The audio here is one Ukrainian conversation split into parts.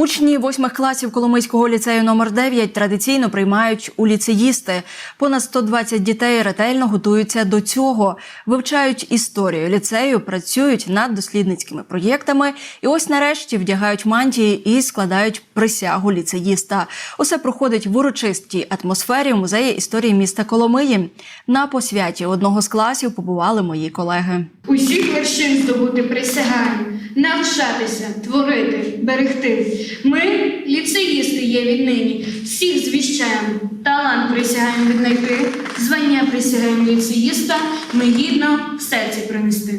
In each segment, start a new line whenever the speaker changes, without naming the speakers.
Учні восьмих класів Коломийського ліцею номер 9 традиційно приймають у ліцеїсти. Понад 120 дітей ретельно готуються до цього, вивчають історію ліцею, працюють над дослідницькими проєктами і ось нарешті вдягають мантії і складають присягу ліцеїста. Усе проходить в урочистій атмосфері музеї історії міста Коломиї. На посвяті одного з класів побували мої колеги.
Усіх вершин здобути присягаємо, навчатися, творити, берегти. Ми, ліцеїсти, є віднині, всіх звіщаємо, талант присягаємо віднайти, звання присягаємо ліцеїста, ми гідно в серці принести.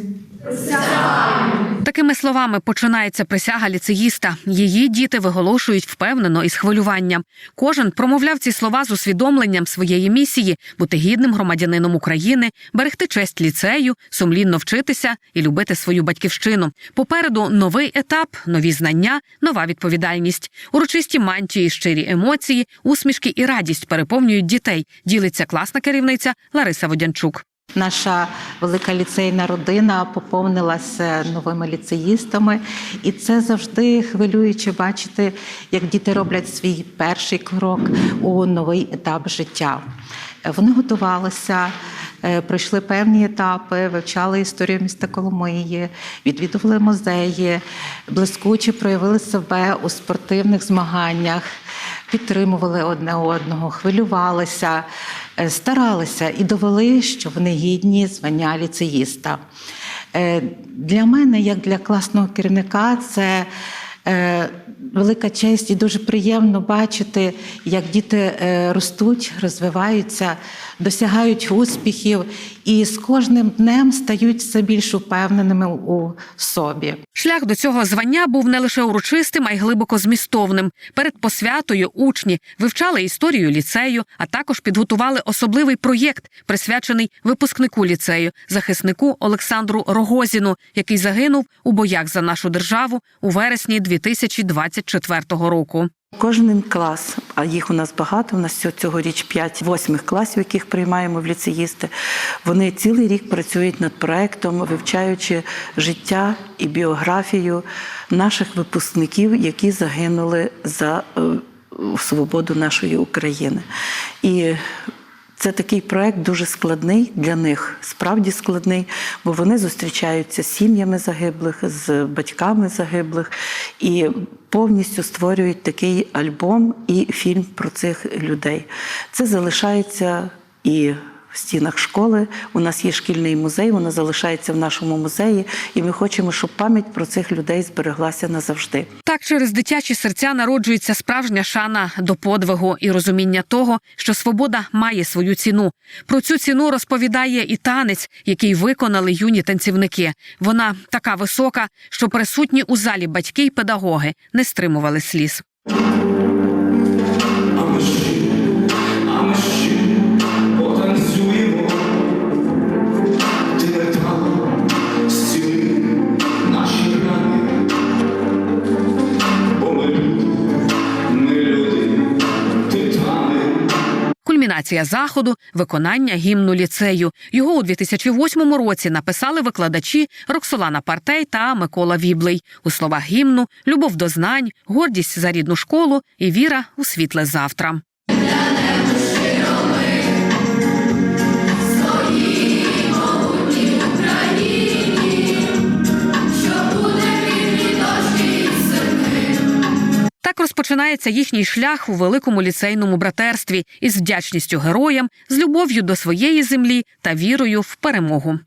Такими словами починається присяга ліцеїста. Її діти виголошують впевнено і з хвилюванням. Кожен промовляв ці слова з усвідомленням своєї місії бути гідним громадянином України, берегти честь ліцею, сумлінно вчитися і любити свою батьківщину. Попереду новий етап, нові знання, нова відповідальність. Урочисті мантії, щирі емоції, усмішки і радість переповнюють дітей. Ділиться класна керівниця Лариса Водянчук.
Наша велика ліцейна родина поповнилася новими ліцеїстами, і це завжди хвилююче бачити, як діти роблять свій перший крок у новий етап життя. Вони готувалися. Е, Пройшли певні етапи, вивчали історію міста Коломиї, відвідували музеї, блискуче проявили себе у спортивних змаганнях, підтримували одне одного, хвилювалися, е, старалися і довели, що вони гідні звання ліцеїста. Е, Для мене, як для класного керівника, це велика честь і дуже приємно бачити, як діти е, ростуть, розвиваються, досягають успіхів і з кожним днем стають все більш упевненими у собі.
Шлях до цього звання був не лише урочистим, а й глибоко змістовним. Перед посвятою учні вивчали історію ліцею, а також підготували особливий проєкт, присвячений випускнику ліцею, захиснику Олександру Рогозіну, який загинув у боях за нашу державу у вересні 2024 року.
Кожен клас, а їх у нас багато. У нас цьогоріч 5 восьмих класів, яких приймаємо в ліцеїсти. Вони цілий рік працюють над проектом, вивчаючи життя і біографію наших випускників, які загинули за е, свободу нашої України. І це такий проект дуже складний для них, справді складний, бо вони зустрічаються з сім'ями загиблих, з батьками загиблих і повністю створюють такий альбом і фільм про цих людей. Це залишається і в стінах школи. У нас є шкільний музей, вона залишається в нашому музеї, і ми хочемо, щоб пам'ять про цих людей збереглася назавжди.
Так через дитячі серця народжується справжня шана до подвигу і розуміння того, що свобода має свою ціну. Про цю ціну розповідає і танець, який виконали юні танцівники. Вона така висока, що присутні у залі батьки й педагоги не стримували сліз. Кульмінація заходу виконання гімну ліцею. Його у 2008 році написали викладачі Роксолана Партей та Микола Віблей. У словах гімну любов до знань, гордість за рідну школу і віра у світле завтра. Розпочинається їхній шлях у великому ліцейному братерстві із вдячністю героям, з любов'ю до своєї землі та вірою в перемогу.